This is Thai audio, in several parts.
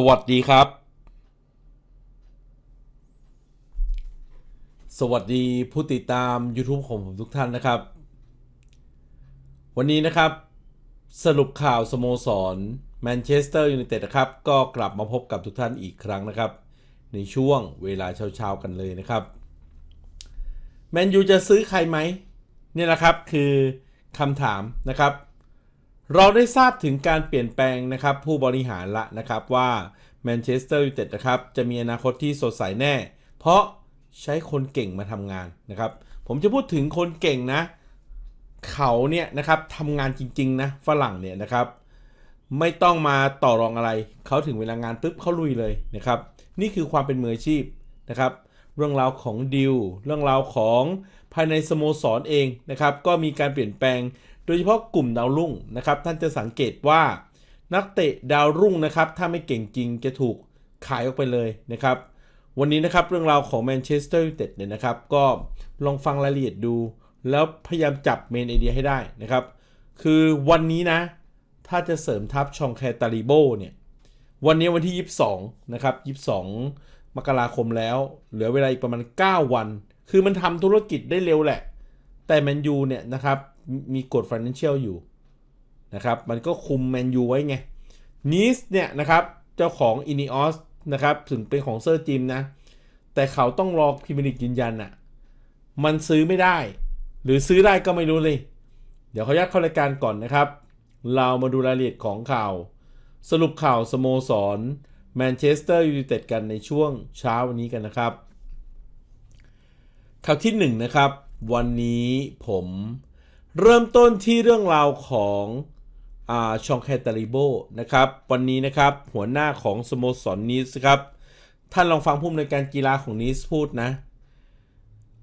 สวัสดีครับ สวัสดีผู้ติดตาม YouTube ของผมทุกท่านนะครับ วันนี้นะครับ สรุปข่าวสโมสรแมนเชสเตอร์ยูไนเต็ดนะครับ ก็กลับมาพบกับทุกท่านอีกครั้งนะครับ ในช่วงเวลาเช้าๆกันเลยนะครับแมนยูจะซื้อใครไหมเนี่ยนะครับคือคำถามนะครับ เราได้ทราบถึงการเปลี่ยนแปลงนะครับผู้บริหารละนะครับว่าแมนเชสเตอร์ยูไนเต็ดนะครับจะมีอนาคตที่สดใสแน่ เพราะใช้คนเก่งมาทำงานนะครับ ผมจะพูดถึงคนเก่งนะ เขาเนี่ยนะครับทำงานจริง ๆ นะฝรั่งเนี่ยนะครับ ไม่ต้องมาต่อรองอะไร เขาถึงเวลางานปุ๊บเขาลุยเลยนะครับ นี่คือความเป็นมืออาชีพนะครับ เรื่องราวของดิวเรื่องราวของภายในสโมสรเองนะครับ ก็มีการเปลี่ยนแปลง โดยเฉพาะกลุ่มดาวรุ่งนะครับท่านจะสังเกตว่านักเตะดาวรุ่งนะครับถ้าไม่เก่งจริงจะถูกขายออกไปเลยนะครับวันนี้นะครับเรื่องราวของแมนเชสเตอร์ยูไนเต็ดเนี่ยนะครับก็ลองฟังรายละเอียดดู แล้วพยายามจับเมนไอเดียให้ได้นะครับคือวันนี้นะ ถ้าจะเสริมทัพชองแคตาลิโบเนี่ยวันนี้วันที่ 22นะครับ22 มกราคมแล้ว เหลือเวลาอีกประมาณ 9 วัน คือมันทำธุรกิจได้เร็วแหละ แต่แมนยูเนี่ยนะครับ มีกฎ financial อยู่นะครับมันก็คุมแมนยูไว้ไงนีสเนี่ยนะครับเจ้าของอินิออสนะครับถึงเป็นของเซอร์จิมนะ แต่เขาต้องรอพรีเมียร์ลีกยืนยันอะมันซื้อไม่ได้ หรือซื้อได้ก็ไม่รู้เลย เดี๋ยวเขายัดเข้ารายการก่อนนะครับ เรามาดูรายละเอียดของข่าว สรุปข่าวสโมสรแมนเชสเตอร์ยูไนเต็ดกันในช่วงเช้าวันนี้กันนะครับข่าวที่1นงนะครับ วันนี้ผม เริ่มต้นที่เรื่องราวของอชองแคตาลิโบนะครับ วันนี้นะครับหัวหน้าของสโมสรนีสครับ ท่านลองฟังผู้อำนวยการกีฬาของนีสพูดนะ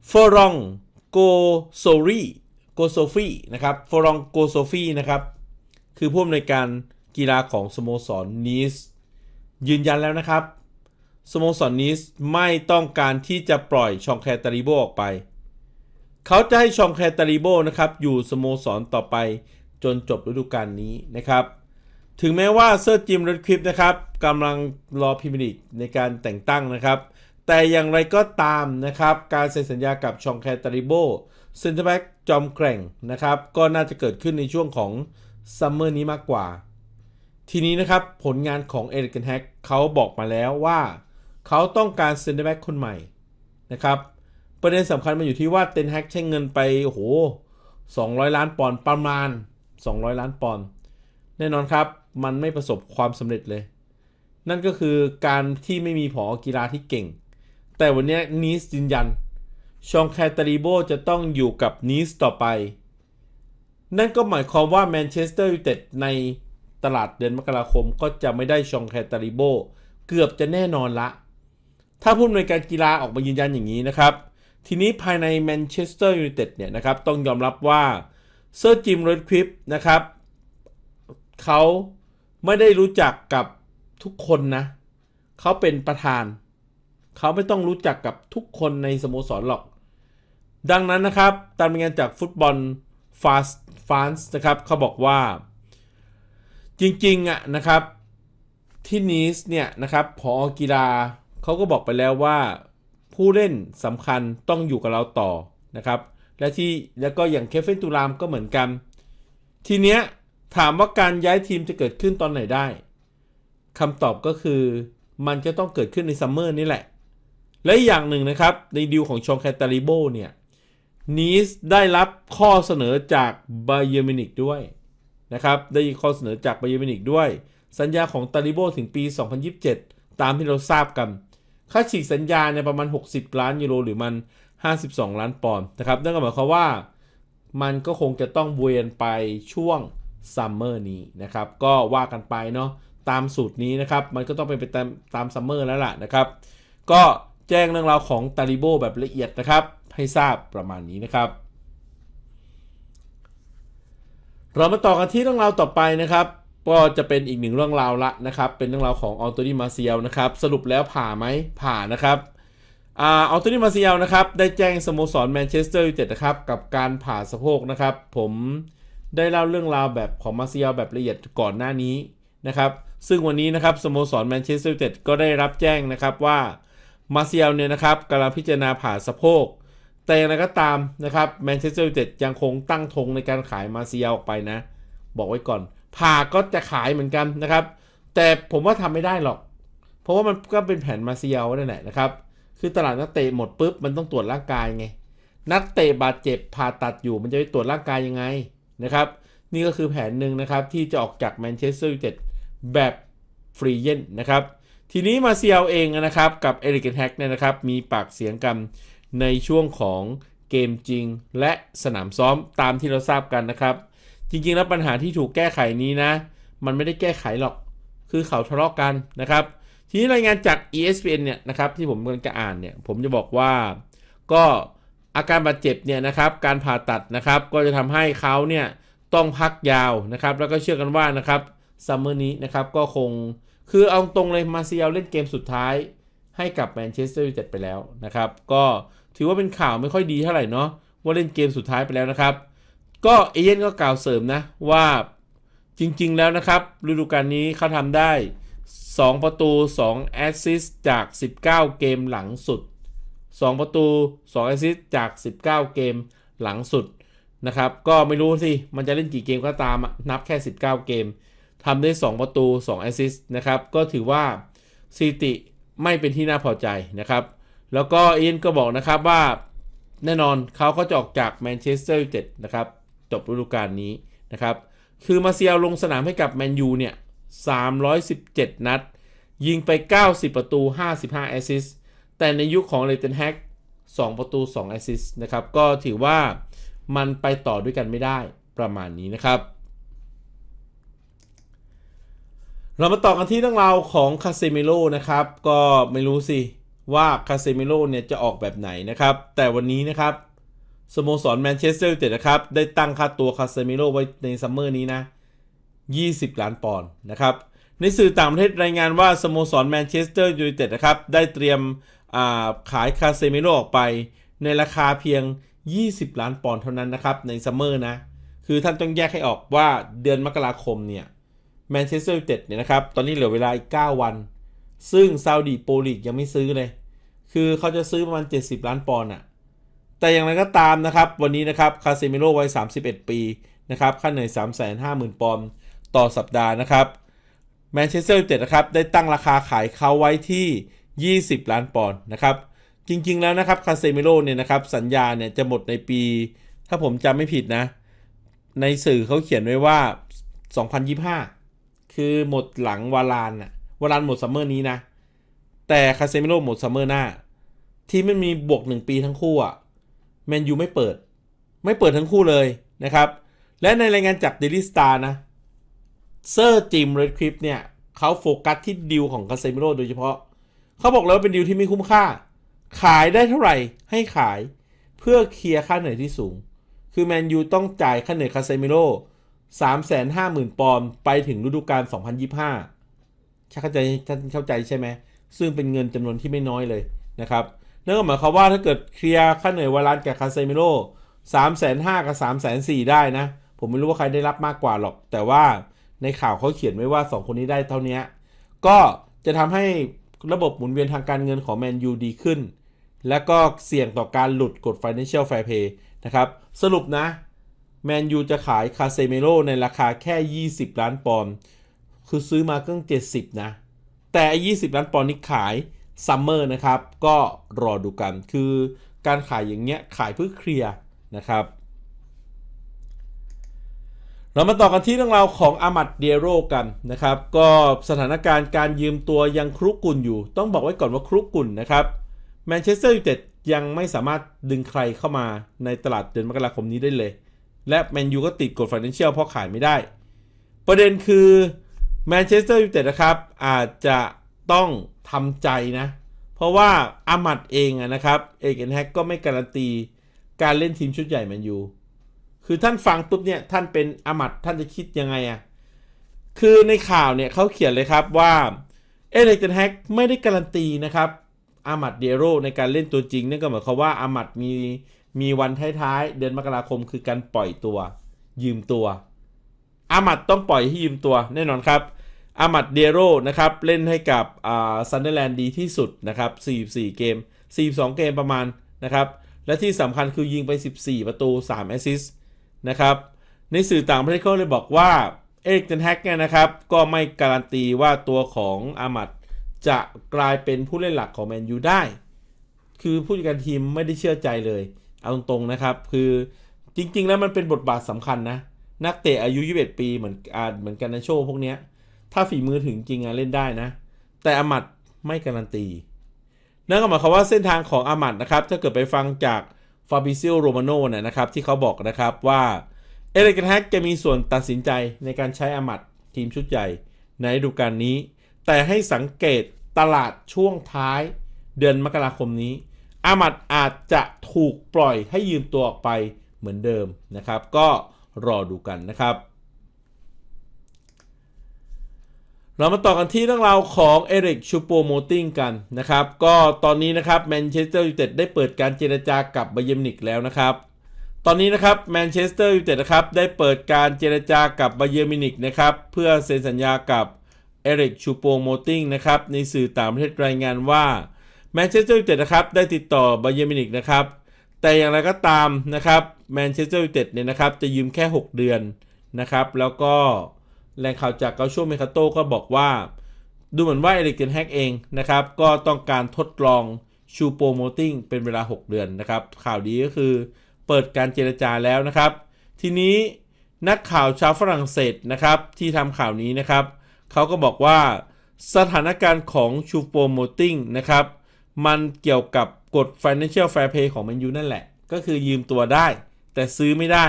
ฟอรองโกโซรีโกโซฟีนะครับฟอรองโกโซฟีนะครับ คือผู้อำนวยการกีฬาของสโมสรนีสยืนยันแล้วนะครับสโมสรนีสไม่ต้องการที่จะปล่อยชองแคตาลิโบออกไป เขาจะให้ชองแคตาลิโบนะครับอยู่สโมสรต่อไปจนจบฤดูกาลนี้นะครับถึงแม้ว่าเซอร์จิมเรดคลิปนะครับกำลังรอพรีเมียร์ลีกในการแต่งตั้งนะครับ แต่อย่างไรก็ตามนะครับ การเซ็นสัญญากับชองแคตาลิโบเซนเตอร์แบ็กจอมแกร่งนะครับ ก็น่าจะเกิดขึ้นในช่วงของซัมเมอร์นี้มากกว่า ทีนี้นะครับ ผลงานของเอริกเกนแฮกเขาบอกมาแล้วว่า เขาต้องการเซนเตอร์แบ็กคนใหม่นะครับ ประเด็นสำคัญมาอยู่ที่ว่าเทนแฮกใช้เงินไปโอ้โห200ล้านปอนด์ประมาณ 200 ล้านปอนด์แน่นอนครับ มันไม่ประสบความสำเร็จเลย นั่นก็คือการที่ไม่มีผอกีฬาที่เก่ง แต่วันนี้นีสยืนยัน ชองแคตาลิโบจะต้องอยู่กับนีสต่อไป นั่นก็หมายความว่าแมนเชสเตอร์ยูไนเต็ดในตลาดเดือนมกราคมก็จะไม่ได้ชองแคตาลิโบเกือบจะแน่นอนละ ถ้าผู้อำนวยการกีฬาออกมายืนยันอย่างนี้นะครับ ทีนี้ภายในแมนเชสเตอร์ยูไนเต็ดเนี่ยนะครับต้องยอมรับว่าเซอร์จิมโรดคลิปนะครับเขาไม่ได้รู้จักกับทุกคนนะเขาเป็นประธาน เขาไม่ต้องรู้จักกับทุกคนในสโมสรหรอก ดังนั้นนะครับตามรายงานจากฟุตบอลฟาสฟานส์นะครับเขาบอกว่า จริงๆอะนะครับที่นีสเนี่ยนะครับพอกีฬาเขาก็บอกไปแล้วว่า ผู้เล่นสำคัญต้องอยู่กับเราต่อนะครับ และที่แล้วก็อย่างเคฟเฟนตูรามก็เหมือนกัน ทีเนี้ยถามว่าการย้ายทีมจะเกิดขึ้นตอนไหนได้คำตอบก็คือมันจะต้องเกิดขึ้นในซัมเมอร์นี่แหละ และอย่างหนึ่งนะครับ ในดีลของชองแคตาลิโบเนี่ยนีสได้รับข้อเสนอจากไบเยอร์มินิกด้วยนะครับ ได้ข้อเสนอจากไบเยอร์มินิกด้วย สัญญาของตาลิโบถึงปี 2027 ตามที่เราทราบกัน ค่าฉีกสัญญาเนี่ยประมาณ 60 ล้านยูโรหรือมัน 52 ล้านปอนด์นะครับนั่นก็หมายความว่ามันก็คงจะต้องเวียนไปช่วงซัมเมอร์นี้นะครับ ก็ว่ากันไปเนาะตามสูตรนี้นะครับ มันก็ต้องเป็นไปตามตามซัมเมอร์แล้วล่ะนะครับ ก็แจ้งเรื่องราวของตาลิโบแบบละเอียดนะครับ ให้ทราบประมาณนี้นะครับ เรามาต่อกันที่เรื่องราวต่อไปนะครับ ก็จะเป็นอีกหนึ่งเรื่องราวละนะครับ เป็นเรื่องราวของออโตนีมาเซียลนะครับ สรุปแล้วผ่าไหมผ่านะครับออโตนีมาเซียลนะครับ ได้แจ้งสโมสรแมนเชสเตอร์ยูไนเต็ดนะครับ กับการผ่าสะโพกนะครับ ผมได้เล่าเรื่องราวแบบของมาเซียลแบบละเอียดก่อนหน้านี้นะครับ ซึ่งวันนี้นะครับสโมสรแมนเชสเตอร์ยูไนเต็ดก็ได้รับแจ้งนะครับว่ามาเซียลเนี่ยนะครับกำลังพิจารณาผ่าสะโพก แต่อย่างไรก็ตามนะครับแมนเชสเตอร์ยูไนเต็ดยังคงตั้งธงในการขายมาเซียลออกไปนะ บอกไว้ก่อน ผ่าก็จะขายเหมือนกันนะครับ แต่ผมว่าทำไม่ได้หรอก เพราะว่ามันก็เป็นแผนมาเซียลนั่นแหละนะครับ คือตลาดนักเตะหมดปุ๊บมันต้องตรวจร่างกายไง นักเตะบาดเจ็บผ่าตัดอยู่มันจะไปตรวจร่างกายยังไงนะครับ นี่ก็คือแผนหนึ่งนะครับที่จะออกจากแมนเชสเตอร์ยูไนเต็ดแบบฟรีเยนนะครับ ทีนี้มาเซียลเองนะครับกับเอริกเกนแฮกเนี่ยนะครับมีปากเสียงกันในช่วงของเกมจริงและสนามซ้อมตามที่เราทราบกันนะครับ จริงๆแล้วปัญหาที่ถูกแก้ไขนี้นะ มันไม่ได้แก้ไขหรอก คือเขาทะเลาะกันนะครับ ทีนี้รายงานจาก ESPN เนี่ยนะครับที่ผมกำลังจะอ่านเนี่ยผมจะบอกว่าก็อาการบาดเจ็บเนี่ยนะครับการผ่าตัดนะครับก็จะทำให้เขาเนี่ยต้องพักยาวนะครับแล้วก็เชื่อกันว่านะครับซัมเมอร์นี้นะครับก็คงคือเอาตรงเลยมาเซียลเล่นเกมสุดท้ายให้กับแมนเชสเตอร์ยูไนเต็ดไปแล้วนะครับ ก็ถือว่าเป็นข่าวไม่ค่อยดีเท่าไหร่เนาะว่าเล่นเกมสุดท้ายไปแล้วนะครับ ก็เอเย่นก็กล่าวเสริมนะว่าจริงๆแล้วนะครับ ฤดูกาลนี้เขาทำได้ 2 ประตู 2 แอสซิสจาก 19 เกมหลังสุด 2 ประตู 2 แอสซิสจาก 19 เกมหลังสุดนะครับ ก็ไม่รู้สิ มันจะเล่นกี่เกมก็ตามนับแค่ 19 เกมทำได้ 2 ประตู 2 แอสซิสนะครับ ก็ถือว่าสถิติไม่เป็นที่น่าพอใจนะครับ แล้วก็เอ็นก็บอกนะครับว่าแน่นอนเขาก็จะออกจากแมนเชสเตอร์ยูไนเต็ดนะครับ จบฤดูกาลนี้นะครับคือมาเซียลลงสนามให้กับแมนยูเนี่ย 317 นัด ยิงไป 90 ประตู 55 แอสซิสต์แต่ในยุคของเลเทนแฮก2ประตู 2 แอสซิสต์นะครับ ก็ถือว่ามันไปต่อด้วยกันไม่ได้ประมาณนี้นะครับ เรามาต่อกันที่เรื่องราวของคาเซมิโลนะครับ ก็ไม่รู้สิว่าคาเซมิโลเนี่ยจะออกแบบไหนนะครับ แต่วันนี้นะครับ สโมสรแมนเชสเตอร์ยูไนเต็ดนะครับ ได้ตั้งค่าตัวคาเซมิโลไว้ในซัมเมอร์นี้นะ 20 ล้านปอนด์นะครับ ในสื่อต่างประเทศรายงานว่าสโมสรแมนเชสเตอร์ยูไนเต็ดนะครับ ได้เตรียมขายคาเซมิโลออกไป ในราคาเพียง 20 ล้านปอนด์เท่านั้นนะครับ ในซัมเมอร์นะ คือท่านต้องแยกให้ออกว่าเดือนมกราคมเนี่ยแมนเชสเตอร์ยูไนเต็ดเนี่ยนะครับ ตอนนี้เหลือเวลาอีก 9 วัน ซึ่งซาอุดีโปรลีกยังไม่ซื้อเลย คือเขาจะซื้อประมาณ 70 ล้านปอนด์อะ แต่อย่างไรก็ตามนะครับ วันนี้นะครับคาเซมิโลวัย 31 ปีนะครับค่าเหนื่อย 350,000 ปอนด์ต่อสัปดาห์นะครับแมนเชสเตอร์ยูไนเต็ดนะครับได้ตั้งราคาขายเขาไว้ที่ 20 ล้านปอนด์นะครับจริงๆแล้วนะครับคาเซมิโลเนี่ยนะครับสัญญาเนี่ยจะหมดในปี ถ้าผมจำไม่ผิดนะ ในสื่อเขาเขียนไว้ว่า 2025 คือหมดหลังวาลานอะวาลานหมดซัมเมอร์นี้นะ แต่คาเซมิโลหมดซัมเมอร์หน้า ที่มันมีบวก 1 ปีทั้งคู่อะ แมนยูไม่เปิด ไม่เปิดทั้งคู่เลยนะครับ และในรายงานจากเดลิสตาร์นะเซอร์จิมเรดคลิปเนี่ยเขาโฟกัสที่ดิวของคาเซมิโลโดยเฉพาะ เขาบอกแล้วว่าเป็นดิวที่ไม่คุ้มค่า ขายได้เท่าไหร่ให้ขายเพื่อเคลียร์ค่าเหนื่อยที่สูง คือแมนยูต้องจ่ายค่าเหนื่อยคาเซมิโล350,000 ปอนด์ไปถึงฤดูกาล 2025 เข้าใจท่านเข้าใจใช่ไหม ซึ่งเป็นเงินจำนวนที่ไม่น้อยเลยนะครับ นั่นก็หมายความว่าถ้าเกิดเคลียร์ค่าเหนื่อยวาลานกับคาเซมิโลสามแสนห้ากับสามแสนสี่ได้นะ ผมไม่รู้ว่าใครได้รับมากกว่าหรอก แต่ว่าในข่าวเขาเขียนไว้ว่า 2 คนนี้ได้เท่านี้ ก็จะทำให้ระบบหมุนเวียนทางการเงินของแมนยูดีขึ้น และก็เสี่ยงต่อการหลุดกฎ Financial Fair Play นะครับ สรุปนะแมนยูจะขายคาเซเมโลในราคาแค่ 20 ล้านปอนด์คือซื้อมาเพิ่ง70 นะ แต่ 20 ล้านปอนด์นี้ขาย ซัมเมอร์นะครับ ก็รอดูกันคือการขายอย่างเงี้ยขายเพื่อเคลียร์นะครับเรามาต่อกันที่เรื่องราวของอามัดเดียโรกันนะครับ ก็สถานการณ์การยืมตัวยังครุกุ่นอยู่ ต้องบอกไว้ก่อนว่าครุกุ่นนะครับแมนเชสเตอร์ยูไนเต็ดยังไม่สามารถดึงใครเข้ามาในตลาดเดือนมกราคมนี้ได้เลย และแมนยูก็ติดกฎ Financial เพราะขายไม่ได้ ประเด็นคือแมนเชสเตอร์ยูไนเต็ดนะครับ อาจจะต้อง ทำใจนะ เพราะว่าอามัดเองนะครับ เอกเอนแฮกก็ไม่การันตีการเล่นทีมชุดใหญ่แมนยู คือท่านฟังปุ๊บเนี่ย ท่านเป็นอามัดท่านจะคิดยังไงอะคือในข่าวเนี่ยเขาเขียนเลยครับว่า เอเกนแฮกไม่ได้การันตีนะครับอามัดเดโรในการเล่นตัวจริงนั่นก็หมายความว่าอามัดมีมีวันท้ายๆเดือนมกราคมคือการปล่อยตัว ยืมตัวอามัดต้องปล่อยให้ยืมตัวแน่นอนครับ อามัดเดโรนะครับ เล่นให้กับซันเดอร์แลนด์ดีที่สุดนะครับ 44 เกม 42 เกมประมาณนะครับ และที่สำคัญคือยิงไป 14 ประตู 3 แอสซิสต์นะครับ ในสื่อต่างประเทศเขาเลยบอกว่า เอริกเทนแฮกเนี่ยนะครับ ก็ไม่การันตีว่าตัวของอามัดจะกลายเป็นผู้เล่นหลักของแมนยูได้ คือผู้จัดการทีมไม่ได้เชื่อใจเลย เอาตรงๆนะครับ คือจริง ๆ แล้วมันเป็นบทบาทสำคัญนะ นักเตะอายุ 21 ปีเหมือนอาเหมือนกันในโชว์พวกเนี้ย ถ้าฝีมือถึงจริงอะเล่นได้นะ แต่อามัดไม่การันตี นั่นก็หมายความว่าเส้นทางของอามัดนะครับ ถ้าเกิดไปฟังจากฟาบิซิโอโรมาโนเนี่ยนะครับ ที่เขาบอกนะครับว่าเอริกเทนแฮกจะมีส่วนตัดสินใจในการใช้อามัดทีมชุดใหญ่ในฤดูกาลนี้ แต่ให้สังเกตตลาดช่วงท้ายเดือนมกราคมนี้ อามัดอาจจะถูกปล่อยให้ยืมตัวออกไปเหมือนเดิมนะครับ ก็รอดูกันนะครับ เรามาต่อกันที่เรื่องราวของเอริกชูโปโมติงกันนะครับ ก็ตอนนี้นะครับแมนเชสเตอร์ยูไนเต็ดได้เปิดการเจรจากับไบเยมินิกแล้วนะครับ ตอนนี้นะครับแมนเชสเตอร์ยูไนเต็ดนะครับได้เปิดการเจรจากับไบเยมินิกนะครับเพื่อเซ็นสัญญากับเอริกชูโปโมติงนะครับในสื่อต่างประเทศรายงานว่าแมนเชสเตอร์ยูไนเต็ดนะครับได้ติดต่อไบเยมินิกนะครับแต่อย่างไรก็ตามนะครับแมนเชสเตอร์ยูไนเต็ดเนี่ยนะครับจะยืมแค่ 6 เดือนนะครับแล้วก็ แหล่งข่าวจากเกาโชเมคาโตก็บอกว่า ดูเหมือนว่าเอริกเทนแฮกเองนะครับ ก็ต้องการทดลองชูโปรโมติ้งเป็นเวลา 6 เดือนนะครับ ข่าวดีก็คือเปิดการเจรจาแล้วนะครับ ทีนี้นักข่าวชาวฝรั่งเศสนะครับ ที่ทำข่าวนี้นะครับเขาก็บอกว่าสถานการณ์ของชูโปรโมติ้งนะครับ มันเกี่ยวกับกฎ Financial Fair Play ของแมนยูนั่นแหละ ก็คือยืมตัวได้ แต่ซื้อไม่ได้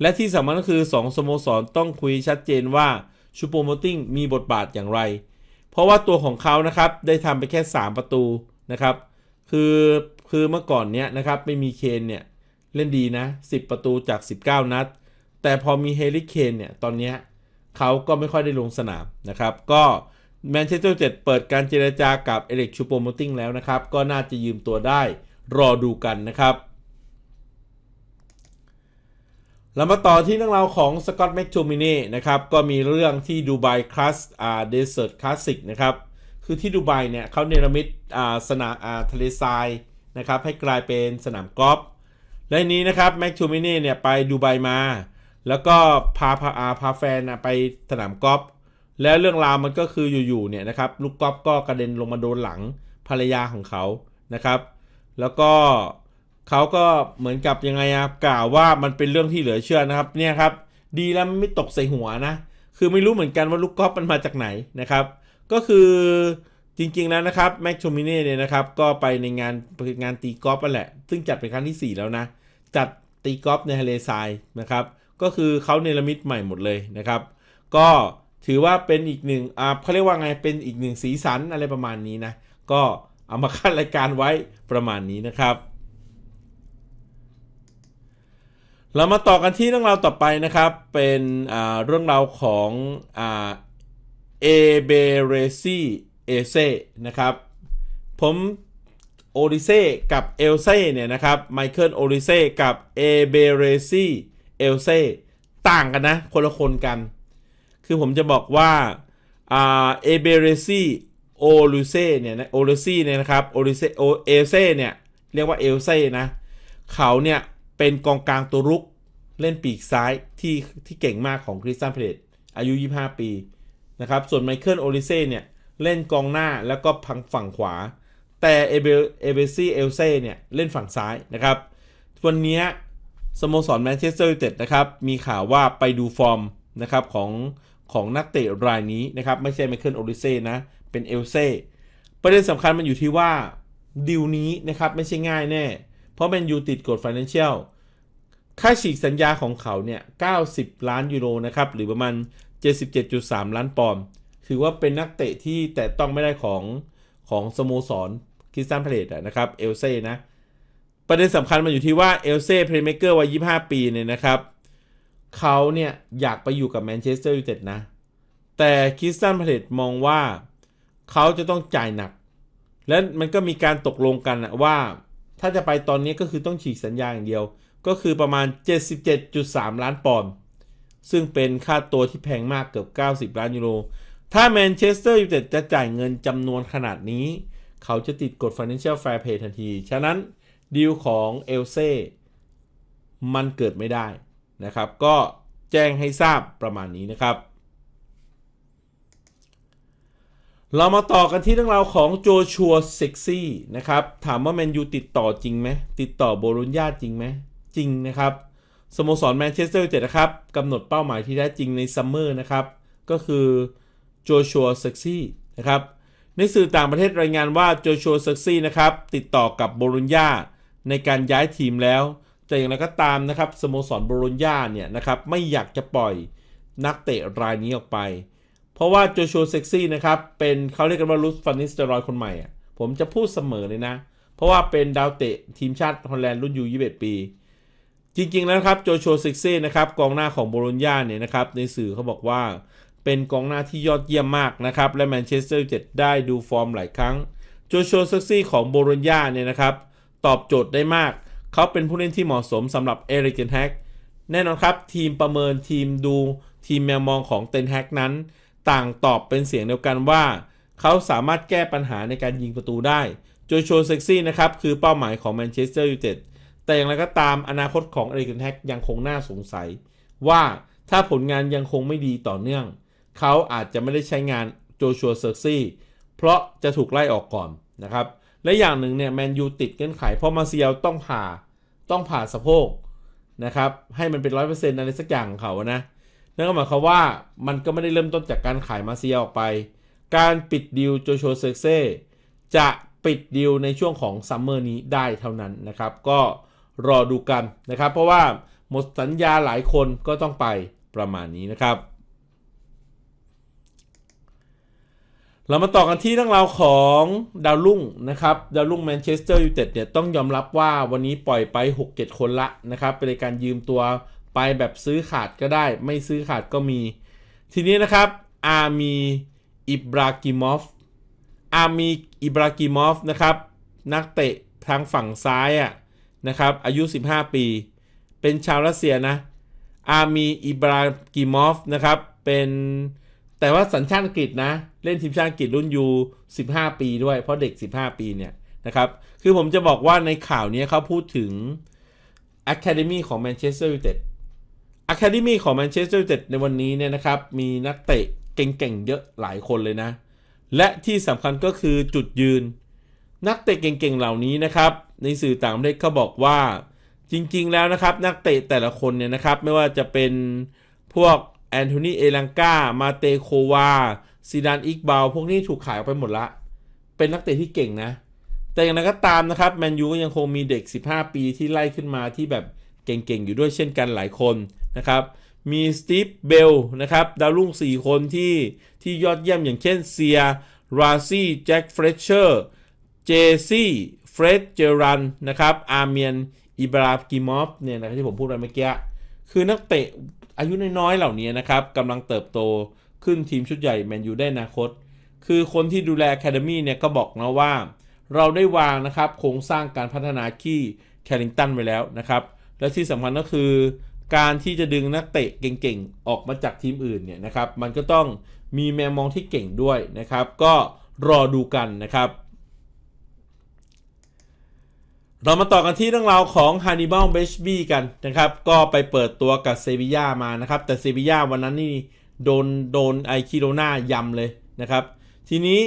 และที่สำคัญก็คือ 2 สโมสรต้องคุยชัดเจนว่าชูโปโมติ้งมีบทบาทอย่างไร เพราะว่าตัวของเขานะครับได้ทำไปแค่ 3 ประตูนะครับคือคือเมื่อก่อนเนี้ยนะครับไม่มีเคนเนี่ยเล่นดีนะ 10 ประตูจาก 19 นัด แต่พอมีเฮลิเคนเนี่ยตอนเนี้ยเขาก็ไม่ค่อยได้ลงสนามนะครับก็แมนเชสเตอร์เจ็ดเปิดการเจรจากับเอริกชูโปโมติงแล้วนะครับ ก็น่าจะยืมตัวได้รอดูกันนะครับ เรามาต่อที่เรื่องราวของสกอตแม c โ o มินีนะครับ ก็มีเรื่องที่ดูไบคลาสอ่าเดสเซอร์ตคลาสสิกนะครับ คือที่ดูไบเนี่ยเขาเนรมิตอ่าสนามอ่าทะเลทรายนะครับ ให้กลายเป็นสนามกอล์ฟและนี้นะครับแม c โ o มินีเนี่ยไปดูไบมา แล้วก็พาพาอาพาแฟนไปสนามกอล์ฟแล้วเรื่องราวมันก็คืออยู่ๆเนี่ยนะครับลูกกอล์ฟก็กระเด็นลงมาโดนหลังภรรยาของเขานะครับ แล้วก็ เขาก็เหมือนกับยังไงอะกล่าวว่ามันเป็นเรื่องที่เหลือเชื่อนะครับ เนี่ยครับ ดีแล้วไม่ตกใส่หัวนะ คือไม่รู้เหมือนกันว่าลูกกอล์ฟมันมาจากไหนนะครับ ก็คือจริงๆแล้วนะครับแม็กโชมิเน่เนี่ยนะครับ ก็ไปในงานงานตีกอล์ฟนั่นแหละ ซึ่งจัดเป็นครั้งที่ 4 แล้วนะ จัดตีกอล์ฟในทะเลทรายนะครับ ก็คือเขาเนรมิตใหม่หมดเลยนะครับ ก็ถือว่าเป็นอีกหนึ่งอ่าเขาเรียกว่าไงเป็นอีกหนึ่งสีสันอะไรประมาณนี้นะ ก็เอามาคัดรายการไว้ประมาณนี้นะครับ เรามาต่อกันที่เรื่องราวต่อไปนะครับ เป็นเรื่องราวของเอเบเรซีเอเซนะครับ ผมโอริเซ่กับเอลเซ่เนี่ยนะครับไมเคิลโอริเซ่กับเอเบเรซีเอลเซ่ต่างกันนะ คนละคนกัน คือผมจะบอกว่าเอเบเรซีโอลูเซ่เนี่ยนะโอลูซี่เนี่ยนะครับโอลูเซ่โอเอลเซ่เนี่ย เรียกว่าเอลเซ่นะ เขาเนี่ย เป็นกองกลางตัวรุกเล่นปีกซ้ายที่ที่เก่งมากของคริสตันเพลตอายุ 25 ปีนะครับ ส่วนไมเคิลโอลิเซ่เนี่ย เล่นกองหน้าแล้วก็พังฝั่งขวา แต่เอเบเอเบซี่เอลเซ่เนี่ย เล่นฝั่งซ้ายนะครับวันนี้สโมสรแมนเชสเตอร์ยูไนเต็ดนะครับ มีข่าวว่าไปดูฟอร์มนะครับของของนักเตะรายนี้นะครับ ไม่ใช่ไมเคิลโอลิเซ่นะ เป็นเอลเซ่ประเด็นสำคัญมันอยู่ที่ว่าดิวนี้นะครับไม่ใช่ง่ายแน่ เพราะแมนยูติดกฎ Financial ค่าฉีกสัญญาของเขาเนี่ย 90 ล้านยูโรนะครับ หรือประมาณ 77.3 ล้านปอนด์ถือว่าเป็นนักเตะที่แต่ต้องไม่ได้ของของสโมสรคริสตันพาเลตนะครับ เอลเซ่นะ ประเด็นสำคัญมันอยู่ที่ว่าเอลเซ่เพลย์เมเกอร์วัย 25 ปีเนี่ยนะครับ เขาเนี่ย อยากไปอยู่กับแมนเชสเตอร์ยูไนเต็ดนะ แต่คริสตันพาเลตมองว่าเขาจะต้องจ่ายหนัก และมันก็มีการตกลงกันว่า ถ้าจะไปตอนนี้ก็คือต้องฉีกสัญญาอย่างเดียว ก็คือประมาณ 77.3 ล้านปอนด์ซึ่งเป็นค่าตัวที่แพงมากเกือบ 90 ล้านยูโร ถ้าแมนเชสเตอร์ยูไนเต็ดจะจ่ายเงินจำนวนขนาดนี้ เขาจะติดกฎ Financial Fair Play ทันที ฉะนั้นดีลของเอลเซ่มันเกิดไม่ได้นะครับ ก็แจ้งให้ทราบประมาณนี้นะครับ เรามาต่อกันที่เรื่องราวของโจชัวเซ็กซี่นะครับ ถามว่าแมนยูติดต่อจริงไหม ติดต่อโบรุญญาจริงไหม จริงนะครับ สโมสรแมนเชสเตอร์ยูไนเต็ดนะครับกำหนดเป้าหมายที่แท้จริงในซัมเมอร์นะครับ ก็คือโจชัวเซ็กซี่นะครับ ในสื่อต่างประเทศรายงานว่าโจชัวเซ็กซี่นะครับ ติดต่อกับโบรุญญาในการย้ายทีมแล้ว แต่อย่างไรก็ตามนะครับสโมสรโบโลญญาเนี่ยนะครับไม่อยากจะปล่อยนักเตะรายนี้ออกไป เพราะว่าโจชัวเซ็กซี่นะครับ เป็นเขาเรียกกันว่าลุสฟานิสเตอรอยคนใหม่อะผมจะพูดเสมอเลยนะ เพราะว่าเป็นดาวเตะทีมชาติฮอลแลนด์รุ่นยู21ปี จริง ๆ แล้วครับโจชัวเซ็กซี่นะครับกองหน้าของโบโลญญาเนี่ยนะครับในสื่อเขาบอกว่าเป็นกองหน้าที่ยอดเยี่ยมมากนะครับ และแมนเชสเตอร์ยูไนเต็ดได้ดูฟอร์มหลายครั้งโจชัวเซ็กซี่ของโบโลญญาเนี่ยนะครับตอบโจทย์ได้มาก เขาเป็นผู้เล่นที่เหมาะสมสำหรับเอริกเทนแฮกแน่นอนครับ ทีมประเมินทีมดูทีมแมวมองของเทนแฮกนั้น ต่างตอบเป็นเสียงเดียวกันว่า เขาสามารถแก้ปัญหาในการยิงประตูได้โจโชเซ็กซี่นะครับ คือเป้าหมายของแมนเชสเตอร์ยูไนเต็ดแต่อย่างไรก็ตามอนาคตของเอริกเทนแฮกยังคงน่าสงสัย ว่าถ้าผลงานยังคงไม่ดีต่อเนื่อง เขาอาจจะไม่ได้ใช้งานโจชัวเซ็กซี่เพราะจะถูกไล่ออกก่อนนะครับ และอย่างหนึ่งเนี่ยแมนยูติดเงื่อนไขเพราะมาเซียลต้องผ่าต้องผ่าสะโพกนะครับให้มันเป็นร้อยเปอร์เซ็นต์อะไรสักอย่างของเขานะ นั่นก็หมายความว่ามันก็ไม่ได้เริ่มต้นจากการขายมาเซียออกไป การปิดดีลโจโชเซกเซ่จะปิดดีลในช่วงของซัมเมอร์นี้ได้เท่านั้นนะครับ ก็รอดูกันนะครับ เพราะว่าหมดสัญญาหลายคนก็ต้องไปประมาณนี้นะครับ เรามาต่อกันที่เรื่องราวของดาวรุ่งนะครับ ดาวรุ่งแมนเชสเตอร์ยูไนเต็ดเนี่ยต้องยอมรับว่าวันนี้ปล่อยไป 6-7 คนละนะครับ เป็นการยืมตัว ไปแบบซื้อขาดก็ได้ ไม่ซื้อขาดก็มี ทีนี้นะครับ อามีอิบรากิมอฟ อามีอิบรากิมอฟนะครับ นักเตะทางฝั่งซ้ายอะนะครับ อายุ 15 ปี เป็นชาวรัสเซียนะ อามีอิบรากิมอฟนะครับ เป็นแต่ว่าสัญชาติอังกฤษนะ เล่นทีมชาติอังกฤษรุ่นยู15 ปีด้วย เพราะเด็ก 15 ปีเนี่ยนะครับ คือผมจะบอกว่าในข่าวนี้เขาพูดถึง Academy ของ Manchester United Academy ของ Manchester United ในวันนี้เนี่ยนะครับ มีนักเตะเก่งๆ เยอะหลายคนเลยนะ และที่สำคัญก็คือจุดยืน นักเตะเก่งๆ เหล่านี้นะครับ ในสื่อต่างประเทศเขาบอกว่าจริงๆ แล้วนะครับ นักเตะแต่ละคนเนี่ยนะครับ ไม่ว่าจะเป็นพวกแอนโทนีเอลังกามาเตโควาซีดานอิกบาลพวกนี้ถูกขายออกไปหมดละ เป็นนักเตะที่เก่งนะ แต่อย่างไรก็ตามนะครับแมนยูก็ยังคงมีเด็ก 15 ปีที่ไล่ขึ้นมาที่แบบเก่งๆ อยู่ด้วยเช่นกันหลายคน นะครับ มีสตีฟเบลนะครับ ดาวรุ่ง 4 คนที่ที่ยอดเยี่ยมอย่างเช่นเซียราซี่แจ็คเฟรชเชอร์เจซี่เฟรดเจรันนะครับอาร์เมียนอิบรากิมอฟเนี่ยนะครับที่ผมพูดไปเมื่อกี้คือนักเตะอายุน้อยๆเหล่านี้นะครับกำลังเติบโตขึ้นทีมชุดใหญ่แมนยูได้อนาคต คือคนที่ดูแลแคดมี่เนี่ยก็บอกนะว่า เราได้วางนะครับโครงสร้างการพัฒนาขี้แคริงตันไว้แล้วนะครับ และที่สำคัญก็คือ การที่จะดึงนักเตะเก่งๆ ออกมาจากทีมอื่นเนี่ยนะครับ มันก็ต้องมีแมวมองที่เก่งด้วยนะครับ ก็รอดูกันนะครับ เรามาต่อกันที่เรื่องราวของฮานิบาลเบชบี้กันนะครับ ก็ไปเปิดตัวกับเซบีย่ามานะครับ แต่เซบีย่าวันนั้นนี่โดนโดนไอคิโรนายำเลยนะครับ ทีนี้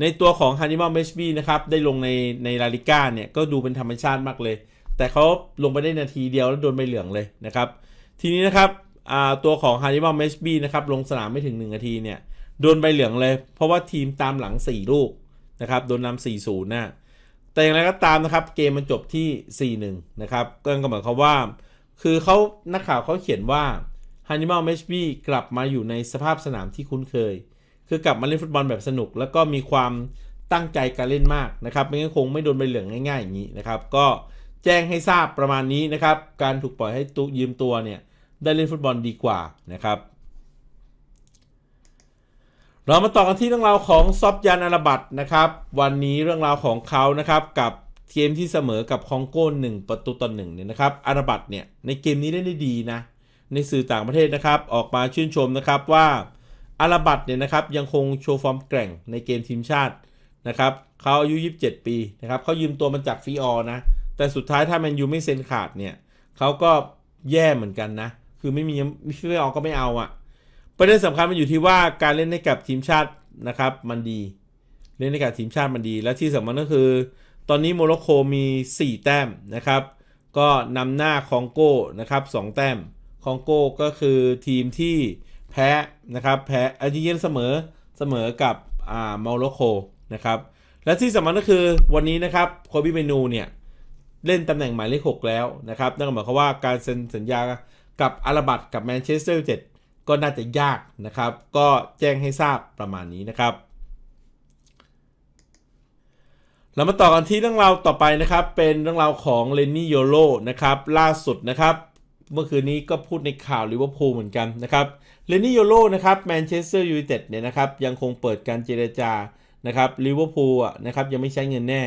ในตัวของฮานิบาลเบชบี้นะครับ ได้ลงในในลาลิก้าเนี่ย ก็ดูเป็นธรรมชาติมากเลย แต่เขาลงไปได้นาทีเดียวแล้วโดนใบเหลืองเลยนะครับ ทีนี้นะครับตัวของฮานิบาลเบชบีนะครับลงสนามไม่ถึง 1 นาทีเนี่ยโดนใบเหลืองเลย เพราะว่าทีมตามหลัง 4 ลูกนะครับโดนนำ4-0นย์นะแต่อย่างไรก็ตามนะครับเกมมันจบที่ 4-1 นะครับก็หมายความว่า คือเขานักข่าวเขาเขียนว่าฮันนิมัลเมชบีกลับมาอยู่ในสภาพสนามที่คุ้นเคย คือกลับมาเล่นฟุตบอลแบบสนุก แล้วก็มีความตั้งใจการเล่นมากนะครับ ไม่งั้นคงไม่โดนใบเหลืองง่ายๆอย่างนี้นะครับ ก็ แจ้งให้ทราบประมาณนี้นะครับ การถูกปล่อยให้ตุยืมตัวเนี่ยได้เล่นฟุตบอลดีกว่านะครับ เรามาต่อกันที่เรื่องราวของซอฟยานอาราบัตนะครับ วันนี้เรื่องราวของเขานะครับกับเกมที่เสมอกับคองโก้หนึ่งประตูต่อหนึ่งเนี่ยนะครับอาราบัตเนี่ยในเกมนี้เล่นได้ดีนะในสื่อต่างประเทศนะครับ ออกมาชื่นชมนะครับว่าอาราบัตเนี่ยนะครับยังคงโชว์ฟอร์มแกร่งในเกมทีมชาตินะครับเขาอายุ 27 ปีนะครับเขายืมตัวมาจากฟีออนะ แต่สุดท้ายถ้าแมนยูไม่เซ็นขาดเนี่ยเขาก็แย่เหมือนกันนะ คือไม่มีฟีออก็ไม่เอาอะประเด็นสำคัญมันอยู่ที่ว่าการเล่นให้กับทีมชาตินะครับ มันดี เล่นให้กับทีมชาติมันดี และที่สำคัญก็คือ ตอนนี้โมร็อกโกมี 4 แต้มนะครับ ก็นำหน้าคองโก้นะครับ2แต้มคองโก้ก็คือทีมที่แพ้นะครับแพ้อาจริงๆเสมอเสมอกับอ่าโมร็อกโกนะครับและที่สำคัญก็คือวันนี้นะครับโคบิเมนูเนี่ย เล่นตำแหน่งหมายเลข 6 แล้วนะครับนั่นหมายความว่าการเซ็นสัญญากับอาราบัตกับแมนเชสเตอร์ยูไนเต็ดก็น่าจะยากนะครับ ก็แจ้งให้ทราบประมาณนี้นะครับ เรามาต่อกันที่เรื่องราวต่อไปนะครับ เป็นเรื่องราวของเลนนี่โยโลนะครับล่าสุดนะครับ เมื่อคืนนี้ก็พูดในข่าวลิเวอร์พูลเหมือนกันนะครับเลนนี่โยโลนะครับแมนเชสเตอร์ยูไนเต็ดเนี่ยนะครับยังคงเปิดการเจรจานะครับลิเวอร์พูลอะนะครับยังไม่ใช้เงินแน่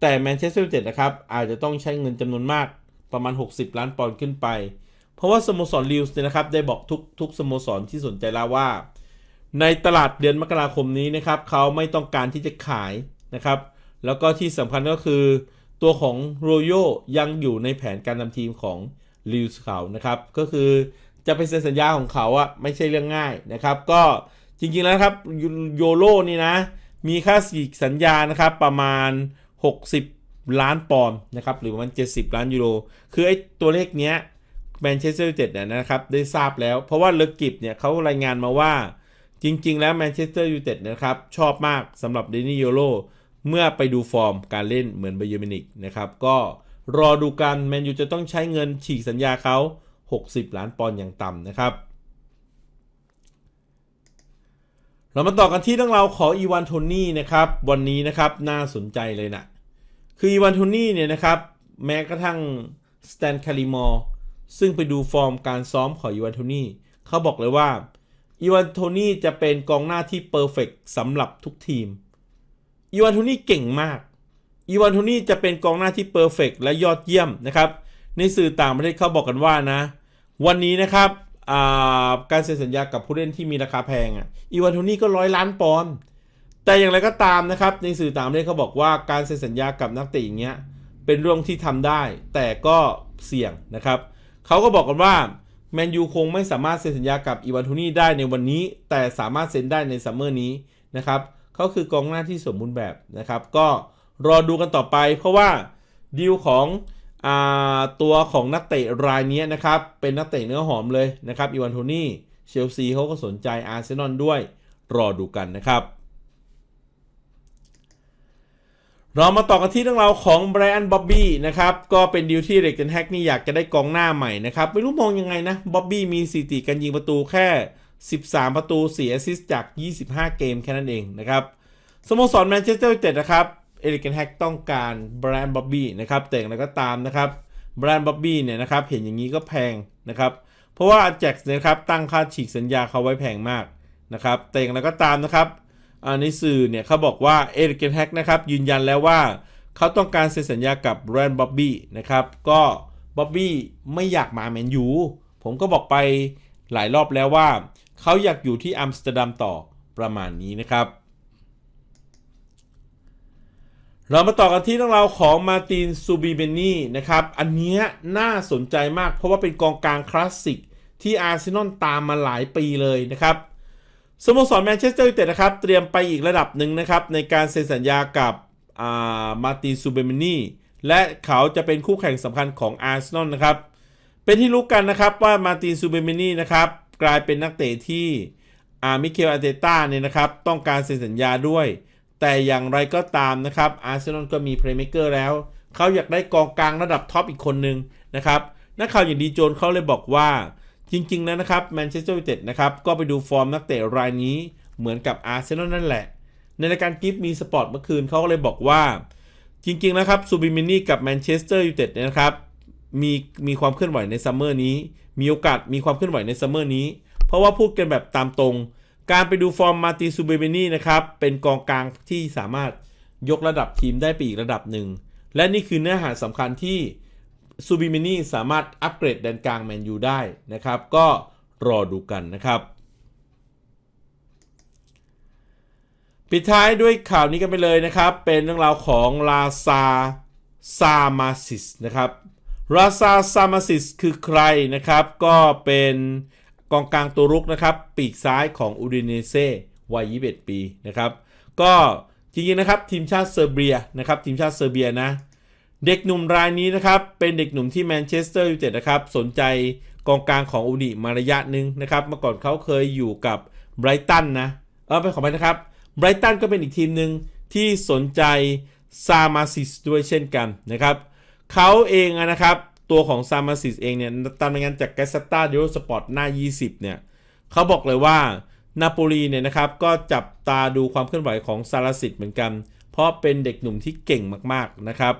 แต่แมนเชสเตอร์ยูไนเต็ดนะครับอาจจะต้องใช้เงินจำนวนมากประมาณ 60 ล้านปอนด์ขึ้นไป เพราะว่าสโมสรลิวส์เนี่ยนะครับได้บอกทุกทุกสโมสรที่สนใจแล้วว่า ในตลาดเดือนมกราคมนี้นะครับเขาไม่ต้องการที่จะขายนะครับแล้วก็ที่สำคัญก็คือ ตัวของโรโยยังอยู่ในแผนการนำทีมของลิวส์เขานะครับก็คือจะไปเซ็นสัญญาของเขาอะไม่ใช่เรื่องง่ายนะครับก็จริงๆแล้วครับโยโรนี่นะมีค่าสีสัญญานะครับประมาณ 60 ล้านปอนด์นะครับหรือประมาณ 70 ล้านยูโร คือไอ้ตัวเลขเนี้ยแมนเชสเตอร์ยูไนเต็ดเนี่ยนะครับได้ทราบแล้ว เพราะว่าเลอกิบเนี่ยเขารายงานมาว่าจริง ๆ แล้วแมนเชสเตอร์ยูไนเต็ดนะครับชอบมากสำหรับเดนิโยโรเมื่อไปดูฟอร์มการเล่นเหมือนไบเยอร์มินิกนะครับก็รอดูกันแมนยูจะต้องใช้เงินฉีกสัญญาเขา 60 ล้านปอนด์อย่างต่ำนะครับ เรามาต่อกันที่เรื่องราวของอีวานโทนี่นะครับวันนี้นะครับน่าสนใจเลยนะคืออีวานโทนี่เนี่ยนะครับแม้กระทั่งสแตนคาริมอร์ซึ่งไปดูฟอร์มการซ้อมของอีวานโทนี่เขาบอกเลยว่าอีวานโทนี่จะเป็นกองหน้าที่เพอร์เฟกสำหรับทุกทีมอีวานโทนี่เก่งมากอีวานโทนี่จะเป็นกองหน้าที่เพอร์เฟกและยอดเยี่ยมนะครับในสื่อต่างประเทศเขาบอกกันว่านะ วันนี้นะครับ การเซ็นสัญญากับผู้เล่นที่มีราคาแพงอะอีวานโทนี่ก็ร้อยล้านปอนด์แต่อย่างไรก็ตามนะครับ ในสื่อต่างประเทศเขาบอกว่าการเซ็นสัญญากับนักเตะอย่างเงี้ยเป็นเรื่องที่ทำได้ แต่ก็เสี่ยงนะครับเขาก็บอกกันว่าแมนยูคงไม่สามารถเซ็นสัญญากับอีวานโทนี่ได้ในวันนี้ แต่สามารถเซ็นได้ในซัมเมอร์นี้นะครับเขาคือกองหน้าที่สมบูรณ์แบบนะครับ ก็รอดูกันต่อไป เพราะว่าดีลของ ตัวของนักเตะรายนี้นะครับ เป็นนักเตะเนื้อหอมเลยนะครับอีวานโทนี่เชลซีเขาก็สนใจอาร์เซนอลด้วยรอดูกันนะครับ เรามาต่อกันที่เรื่องราวของแบรอันบ๊อบบี้นะครับ ก็เป็นดีลที่เด็กเจนแฮกนี่อยากจะได้กองหน้าใหม่นะครับ ไม่รู้มองยังไงนะบ๊อบบี้มีสถิติการยิงประตูแค่ 13 ประตู4แอสซิสจาก 25 เกมแค่นั้นเองนะครับสโมสรแมนเชสเตอร์ยูไนเต็ดนะครับ เอริกเกนแฮกต้องการแบรนด์บ๊อบบี้นะครับแต่อย่างไรก็ตามนะครับแบรนด์บ๊อบบี้เนี่ยนะครับเห็นอย่างนี้ก็แพงนะครับเพราะว่าแจ็คนะครับตั้งค่าฉีกสัญญาเขาไว้แพงมากนะครับแต่อย่างไรก็ตามนะครับในสื่อเนี่ยเขาบอกว่าเอริกเกนแฮกนะครับยืนยันแล้วว่าเขาต้องการเซ็นสัญญากับแบรนด์บ๊อบบี้นะครับก็บ๊อบบี้ไม่อยากมาแมนยูผมก็บอกไปหลายรอบแล้วว่า เขาอยากอยู่ที่อัมสเตอร์ดัมต่อประมาณนี้นะครับ เรามาต่อกันที่เรื่องราวของมาตินซูบิเบนี่นะครับ อันนี้น่าสนใจมากเพราะว่าเป็นกองกลางคลาสสิกที่อาร์เซนอลตามมาหลายปีเลยนะครับสโมสรแมนเชสเตอร์ยูไนเต็ดนะครับ เตรียมไปอีกระดับหนึ่งนะครับ ในการเซ็นสัญญากับมาตินซูเบเมนี่และเขาจะเป็นคู่แข่งสำคัญของอาร์เซนอลนะครับ เป็นที่รู้กันนะครับว่ามาตินซูเบเมนี่นะครับกลายเป็นนักเตะที่อามิเคลอาเตต้าเนี่ยนะครับ ต้องการเซ็นสัญญาด้วย แต่อย่างไรก็ตามนะครับอาร์เซนอลก็มีเพลย์เม k เกอร์แล้ว เขาอยากได้กองกลางระดับท็อปอีกคนหนึ่งนะครับนักข่าวอย่างดีโจนเขาเลยบอกว่าจริงๆนะนะครับแมนเชสเตอร์ยูไนเต็ดนะครับก็ไปดูฟอร์มนักเตะรายนี้เหมือนกับอาร์เซนอลนั่นแหละ ในรายการกิฟมีสปอร์ตเมื่อคืนเขาก็เลยบอกว่า จริงๆนะครับซูบิมินี่กับแมนเชสเตอร์ยูไนเต็ดนะครับมีมีความเคลื่อนไหวในซัมเมอร์นี้ มีโอกาสมีความเคลื่อนไหวในซัมเมอร์นี้ เพราะว่าพูดกันแบบตามตรง การไปดูฟอร์มมาติซูเบเบนี่นะครับ เป็นกองกลางที่สามารถยกระดับทีมได้ไปอีกระดับหนึ่ง และนี่คือเนื้อหาสำคัญที่ซูบิมินี่สามารถอัปเกรดแดนกลางแมนยูได้นะครับ ก็รอดูกันนะครับ ปิดท้ายด้วยข่าวนี้กันไปเลยนะครับ เป็นเรื่องราวของลาซาซามาซิสนะครับราซาซามาซิสคือใครนะครับ ก็เป็น กองกลางตัวรุกนะครับ ปีกซ้ายของอูดินเซ่วัย 21 ปีนะครับ ก็จริงๆนะครับทีมชาติเซอร์เบียนะครับทีมชาติเซอร์เบียนะเด็กหนุ่มรายนี้นะครับ เป็นเด็กหนุ่มที่แมนเชสเตอร์ยูไนเต็ดนะครับ สนใจกองกลางของอูดิมาระยะหนึ่งนะครับ เมื่อก่อนเขาเคยอยู่กับไบรตันนะเออเป็นของไปนะครับไบรตันก็เป็นอีกทีมหนึ่งที่สนใจซามาซิสด้วยเช่นกันนะครับเขาเองนะครับ ตัวของซามาซิสเองเนี่ยตามรายงานจากแกสตาเดโรสปอร์ตหน้า 20 เนี่ยเขาบอกเลยว่านาโปลีเนี่ยนะครับก็จับตาดูความเคลื่อนไหวของซาลาซิสเหมือนกัน เพราะเป็นเด็กหนุ่มที่เก่งมากๆนะครับ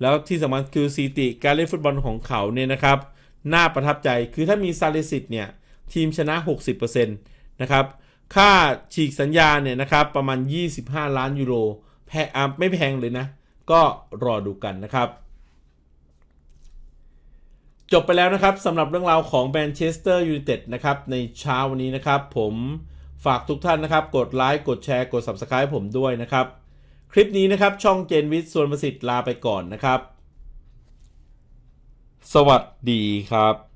แล้วที่สำคัญคือสถิติการเล่นฟุตบอลของเขาเนี่ยนะครับน่าประทับใจคือถ้ามีซาลิสิตเนี่ยทีมชนะ 60%นะครับค่าฉีกสัญญาเนี่ยนะครับประมาณ 25 ล้านยูโรแพงไม่แพงเลยนะ ก็รอดูกันนะครับ จบไปแล้วนะครับสำหรับเรื่องราวของแมนเชสเตอร์ยูไนเต็ดนะครับในเช้าวันนี้นะครับ ผมฝากทุกท่านนะครับ กดไลค์กดแชร์กด Subscribe ผมด้วยนะครับ คลิปนี้นะครับ ช่องเจนวิทย์ส่วนประสิทธิ์ลาไปก่อนนะครับ สวัสดีครับ